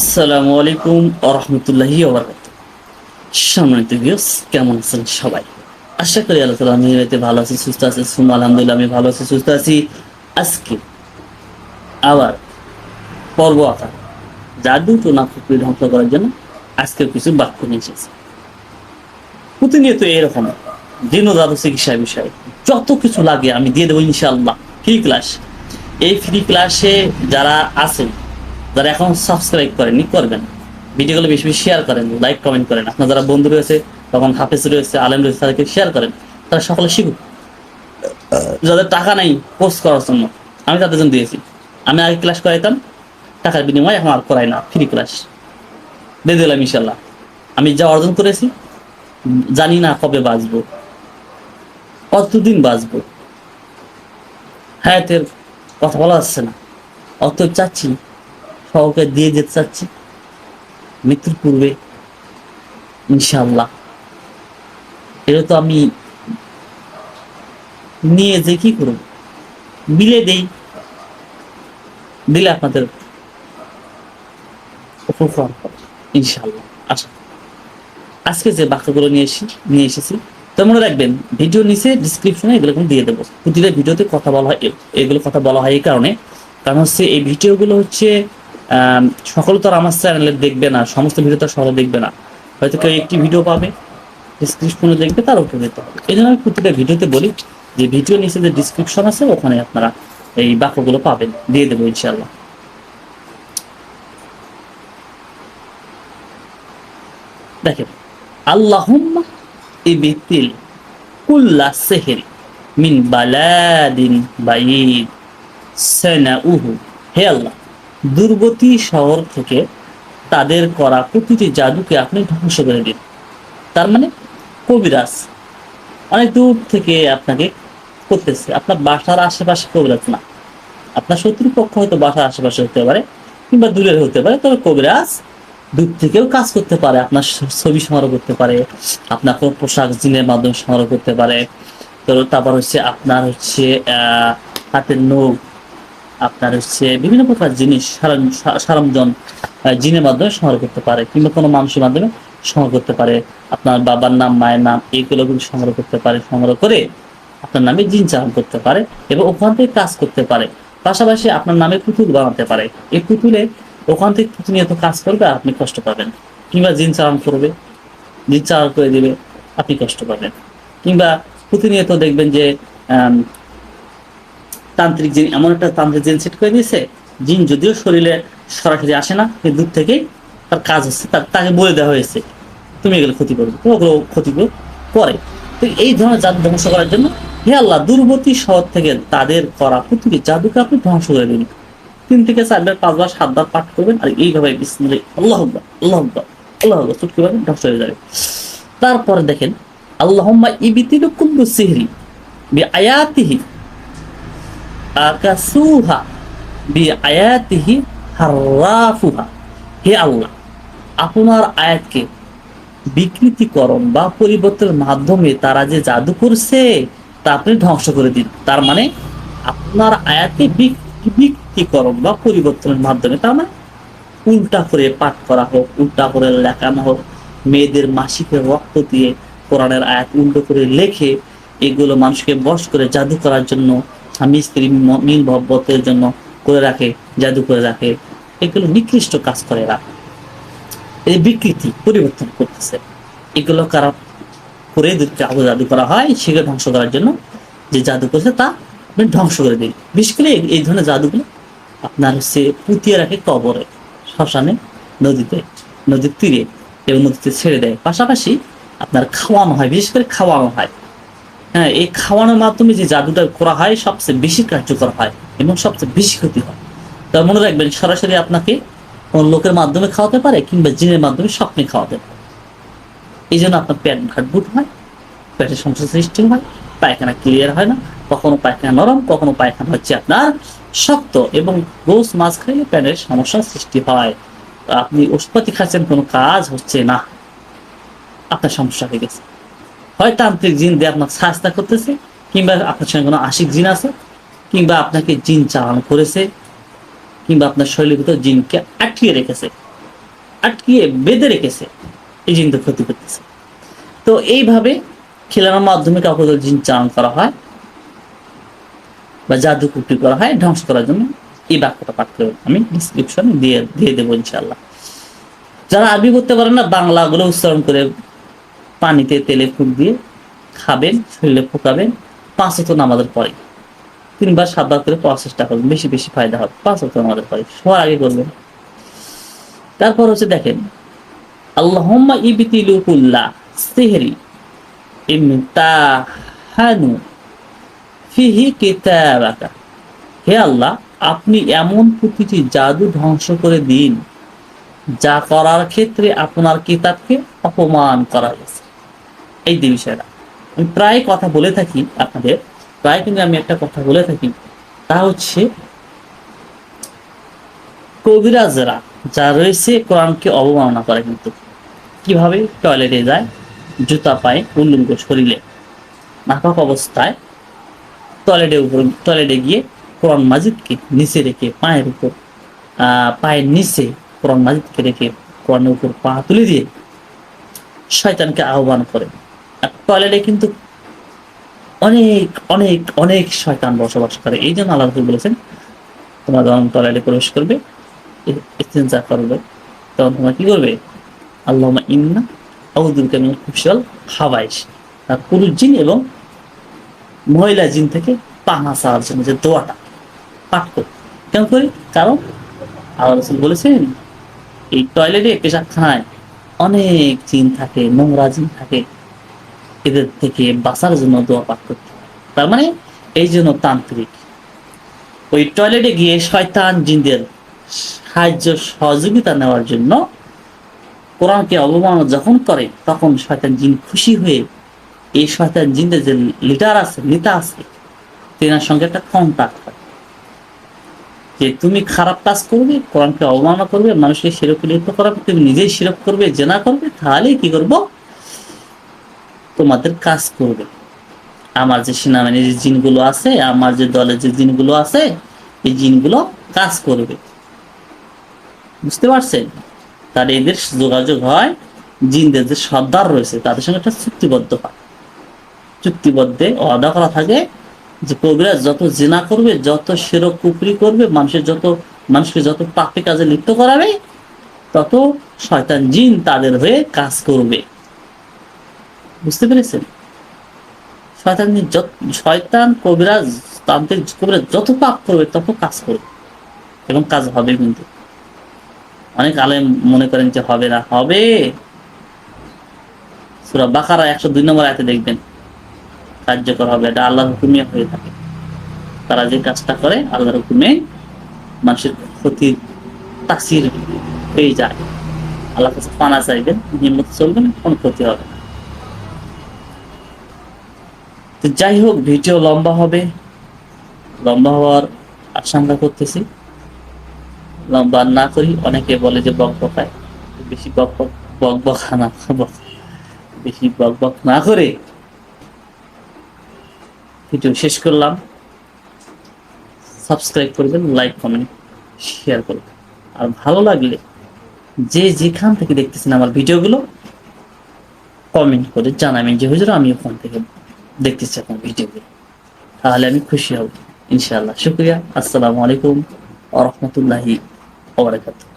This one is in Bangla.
আসসালামু আলাইকুম আরহামতুল্লাহি সম্মানিত ভিউস কেমন আছেন সবাই? আশা করি আল্লাহ আমি ভালো আছি সুস্থ আছি আলহামদুলিল্লাহ, আমি ভালো আছি, সুস্থ আছি। আজকে আবার পর্ব ধ্বংস করার জন্য কিছু বাক্য নিয়ে এসেছি। প্রতিনিয়ত এরকম দিন জাদু চিকিৎসা বিষয়ে, যত কিছু লাগে আমি দিয়ে দেবো ইনশাআল্লাহ। ফ্রি ক্লাস এই ফ্রি ক্লাসে যারা আছেন যারা এখন সাবস্ক্রাইব করেননি, করবেন। ভিডিওগুলো বেশি বেশি শেয়ার করেন লাইক কমেন্ট করেন। আপনার যারা বন্ধু রয়েছে, তখন হাফেজ রয়েছে, আলেম রয়েছে, তাদেরকে শেয়ার করেন। তারা সকলে শিখুক। যাদের টাকা নাই কোর্স করার জন্য। আমি তাদের জন্য দিয়েছি। আমি আগে ক্লাস করাইতাম, টাকার বিনিময়ে এখন আর করাই না ফ্রি ক্লাস দিয়ে দিলাম ইনশাল্লাহ আমি যা অর্জন করেছি, জানি না কবে বাঁচবো। কতদিন বাঁচবো? হায়াতের কথা বলা যাচ্ছে না। অত চাচ্ছি সহকে দিয়ে যেতে চাচ্ছি। মৃত্যুর পূর্বে ইনশাল্লাহ এটা তো আমি নিয়ে যে কি করব? বিলে দেই। দিলে আপনাদের ইনশাল্লাহ আশা আজকে যে বাক্যগুলো নিয়ে এসে, নিয়ে এসেছি, তো মনে রাখবেন, ভিডিও নিচে ডিসক্রিপশনে এগুলো দিয়ে দেবো। প্রতিটা ভিডিওতে কথা বলা হয় এগুলো কথা বলা হয় এই কারণে। কারণ হচ্ছে এই ভিডিওগুলো হচ্ছে সকল তো আর আমার চ্যানেলে দেখবে না, সমস্ত ভিডিও তো সকলে দেখবে না। হয়তো কেউ একটি ভিডিও পাবে ডিসক্রিপশনে দেখবে তার উপরে দিতে হবে। এই জন্য আমি প্রতিটা ভিডিওতে বলি যে ভিডিও নিচে যে ডিসক্রিপশন আছে, ওখানে আপনারা এই বাক্যগুলো পাবেন, দিয়ে দেবো ইনশাল্লাহ দেখেন, আল্লাহুম্মা ইবিতিল কুল্লা সেহেরি মিন বালাদিন বাইদ সেনাউহু। হে আল্লাহ দুর্গতি শহর থেকে তাদের করা প্রতিটি জাদুকে আপনি ধ্বংস করে দিন। তার মানে কবিরাজ অনেক দূর থেকে আপনাকে করতেছে। আপনার বাসার আশেপাশে কবিরাজ না। আপনার শত্রুপক্ষ হয়তো বাসার আশেপাশে হতে পারে কিংবা দূরের হতে পারে তবে কবিরাজ দূর থেকেও কাজ করতে পারে। আপনার ছবি সংগ্রহ করতে পারে আপনার কোনো পোশাক জিনের মাধ্যমে সংগ্রহ করতে পারে। তো তারপর হচ্ছে আপনার হচ্ছে আহ, হাতের নখ আপনার হচ্ছে বিভিন্ন প্রকার জিনিস সারান- সা- সরঞ্জাম আহ, জিনের মাধ্যমে সংগ্রহ করতে পারে কিংবা কোনো মানুষের মাধ্যমে সংগ্রহ করতে পারে। আপনার বাবার নাম মায়ের নাম এইগুলো কিন্তু সংগ্রহ করতে পারে সংগ্রহ করে আপনার নামে জিন চালান করতে পারে এবং ওখান থেকে কাজ করতে পারে। পাশাপাশি আপনার নামে পুতুল বানাতে পারে। এই পুতুলে ওখান থেকে প্রতিনিয়ত কাজ করবে আর আপনি কষ্ট পাবেন। কিংবা জিন চালান করবে জিন চালান করে দিবে আপনি কষ্ট পাবেন। কিংবা প্রতিনিয়ত দেখবেন যে তান্ত্রিক জিন এমন একটা তান্ত্রিক জিন সেট করে দিয়েছে জিন যদিও শরীরে সরাসরি আসে না কিন্তু দূর থেকে তার কাজ হচ্ছে তার তাকে বলে দেওয়া হয়েছে তুমি এগুলো ক্ষতি করবে ওগুলো ক্ষতিগুলো করে তো এই ধরনের জাদু ধ্বংস করার জন্য হে আল্লাহ দূরবর্তী শহর থেকে তাদের করা প্রতিটি জাদুকে আপনি ধ্বংস করে দিন। তিন থেকে চারবার পাঁচবার সাতবার পাঠ করবেন আর এইভাবে আল্লাহ আল্লাহ আল্লাহ চুটকি মারবেন, ধ্বংস হয়ে যাবে। তারপরে দেখেন আল্লাহুম্মা ইবিতিলু কুল্লু সিহরি আয়াতিহি আকাসুহা বি আয়াতিহি হারাফুহা হে আল্লাহ, আপনার আয়াতকে বিকৃতিকরণ বা পরিবর্তনের মাধ্যমে তারা যে জাদু করছে, তা আপনি ধ্বংস করে দিন। তার মানে আপনার আয়াতকে বিক- বিকৃতিকরণ বা পরিবর্তনের মাধ্যমে তার মানে উল্টা করে পাঠ করা হোক, উল্টা করে লেখানো হোক, মেয়েদের মাসিকের রক্ত দিয়ে কোরআনের আয়াত উল্টো করে লেখে, এগুলো মানুষকে বশ করে জাদু করার জন্য স্বামী স্ত্রী মিল ভব্বতের জন্য করে রাখে, জাদু করে রাখে। এগুলো নিকৃষ্ট কাজ করে এরা এই বিকৃতি পরিবর্তন করতেছে। এগুলো কারা করে আবু জাদু করা হয়, সেগুলো ধ্বংস করার জন্য যে জাদু করছে তা ধ্বংস করে দিন। বিশেষ করে এই ধরনের জাদুগুলো আপনার হচ্ছে পুঁতিয়ে রাখে কবরে, শ্মশানে, নদীতে, নদীর তীরে এবং নদীতে ছেড়ে দেয়। পাশাপাশি আপনার খাওয়ানো হয়, বিশেষ করে খাওয়ানো হয়। হ্যাঁ এই খাওয়ানোর মাধ্যমে যে জাদুটা করা হয়, সবচেয়ে বেশি কার্যকর হয় এবং সবচেয়ে বেশি ক্ষতি হয়। তা মনে রাখবেন, সরাসরি আপনাকে কোন লোকের মাধ্যমে খাওয়াতে পারে কিংবা জিনের মাধ্যমে স্বপ্নে খাওয়াতে পারে। এই জন্য আপনার পেট ঘাটবুট হয়, পেটের সমস্যা সৃষ্টি হয়, পায়খানা ক্লিয়ার হয় না, কখনো পায়খানা নরম, কখনো পায়খানা হচ্ছে আপনার শক্ত এবং রোজ মাছ খাইলে পেটের সমস্যার সৃষ্টি হয়। আপনি ওষুধপাতি খাচ্ছেন, কোনো কাজ হচ্ছে না। আপনার সমস্যা হয়ে গেছে। হয় তান্ত্রিক জিন দিয়ে আপনার সাহস্তা করতেছে, কিংবা আপনার সঙ্গে কোনো আশিক জিন আছে, কিংবা আপনাকে জিন চালানো করেছে, কিংবা আপনার শরীরের ভিতর জিনকে আটকিয়ে রেখেছে, আটকিয়ে বেঁধে রেখেছে, এই জিন তো ক্ষতি করতেছে। তো এইভাবে খেলানোর মাধ্যমে কাউকে জিন চালান করা হয়, বা জাদু কুটি করা হয়, ধ্বংস করার জন্য এই বাক্যটা পাঠ করবেন আমি ডিসক্রিপশনে দিয়ে দিয়ে দেবো ইনশাল্লাহ যারা আরবি করতে পারেন না বাংলাগুলো উচ্চারণ করে পানিতে তেলে ফুক দিয়ে খাবেন, শরীরে ফোকাবেন, পাঁচ হতো নামাজের পরে। তিনবার, সাতবার করে পড়ার চেষ্টা করবেন, বেশি বেশি ফায়দা হবে, পাঁচ হতো নামাজের পরে। সবার আগে করবেন। তারপর হচ্ছে দেখেন, আল্লাহম্মা ফিহি কিতাবাকা। হে আল্লাহ, আপনি এমন প্রতিটি জাদু ধ্বংস করে দিন, যা করার ক্ষেত্রে আপনার কিতাবকে অপমান করা গেছে এই যে বিষয়টা আমি প্রায় কথা বলে থাকি আপনাদের, প্রায় কিন্তু আমি একটা কথা বলে থাকি। তা হচ্ছে, কবিরাজরা যা রয়েছে কোরআনকে অবমাননা করে কিন্তু। কীভাবে? টয়লেটে যায়, জুতা পায়ে উল্লুঙ্গ শরীরে নাপাক অবস্থায় টয়লেটে উপর, টয়লেটে গিয়ে কোরআন মাজিদকে নিচে রেখে পায়ের উপর পায়ের নিচে কোরআন মাজিদকে রেখে কোরআনের উপর পা তুলে দিয়ে শয়তানকে আহ্বান করে। টয়লেটে কিন্তু অনেক অনেক অনেক শয়তান বসবাস করে। এই জন্য আল্লাহ রাসূল বলেছেন, তোমরা যখন টয়লেটে প্রবেশ করবে ইস্তেঞ্জা করবে, তখন তোমরা কি করবে? আল্লাহ ইন্না আউদুলকে মিনাল খুবশাল খাবাইশ আর পুরুষ জিন এবং মহিলা জিন থেকে পাহা চাওয়ার জন্য যে দোয়াটা পাঠ করি কেন করি? কারণ আল্লাহ রসুল বলেছেন, এই টয়লেটে পেশাবখানায় অনেক জিন থাকে, নোংরা জিন থাকে। এদের থেকে বাঁচার জন্য দোয়া পাঠ করতে। তার মানে এই জন্য তান্ত্রিক। ওই টয়লেটে গিয়ে শয়তান জিনদের সাহায্য সহযোগিতা নেওয়ার জন্য কোরআনকে অবমাননা যখন করে, তখন শয়তান জিন খুশি হয়ে এই শয়তান জিনদের যে লিডার আছে, নেতা আছে, তেনার সঙ্গে একটা কন্ট্যাক্ট হয় যে তুমি খারাপ কাজ করবে, কোরআনকে অবমাননা করবে, মানুষকে সেরকম লিপ্ত করাবে তুমি নিজেই শিরক করবে, জেনা করবে তাহলে কি করব? তোমাদের কাজ করবে। আমার যে সেনাবাহিনীর যে জিনগুলো আছে, আমার যে দলের যে জিনগুলো আছে, এই জিনগুলো কাজ করবে। বুঝতে পারছেন? তার এদের যোগাযোগ হয়, জিনদের যে সর্দার রয়েছে, তাদের সঙ্গে একটা চুক্তিবদ্ধ হয়। চুক্তিবদ্ধে ওয়াদা করা থাকে যে কবিরাজ যত জেনা করবে, যত সেরক কুপুরি করবে, মানুষের যত, মানুষকে যত পাপে কাজে লিপ্ত করাবে, তত শয়তান জিন তাদের হয়ে কাজ করবে। বুঝতে পেরেছেন? শয়তান যত শয়তান, কবিরাজ তান্ত্রিক কবিরাজ যত পাপ করবে, তত কাজ করবে। এবং কাজ হবে কিন্তু। অনেক আলেম মনে করেন যে হবে না। হবে। সুরা বাকারা একশো দুই নম্বর আয়তে দেখবেন। কার্যকর হবে। এটা আল্লাহর হুকুমে হয়ে থাকে। তারা যে কাজটা করে, আল্লাহর হুকুমে মানুষের ক্ষতির তাসির হয়ে যায়। আল্লাহ কাছে পানা চাইবেন, নিয়মিত চলবেন কোনো ক্ষতি হবে না তো যাই হোক, ভিডিও লম্বা হবে। লম্বা হওয়ার আশঙ্কা করতেছি। লম্বা না করি, অনেকে বলে যে বক বকায়। বেশি বক বক বক বকা না বেশি বক বক না করে ভিডিও শেষ করলাম। সাবস্ক্রাইব করবেন, লাইক, কমেন্ট শেয়ার করবেন। আর ভালো লাগলে যে যেখান থেকে দেখতেছেন আমার ভিডিওগুলো, কমেন্ট করে জানাবেন যে, হুজুর আমি ওখান থেকে দেখতেছি আপনার ভিডিওগুলো তাহলে আমি খুশি হব ইনশাআল্লাহ। শুক্রিয়া। আসসালামু আলাইকুম আ রহমতুল্লাহি ওবরাকাতুহ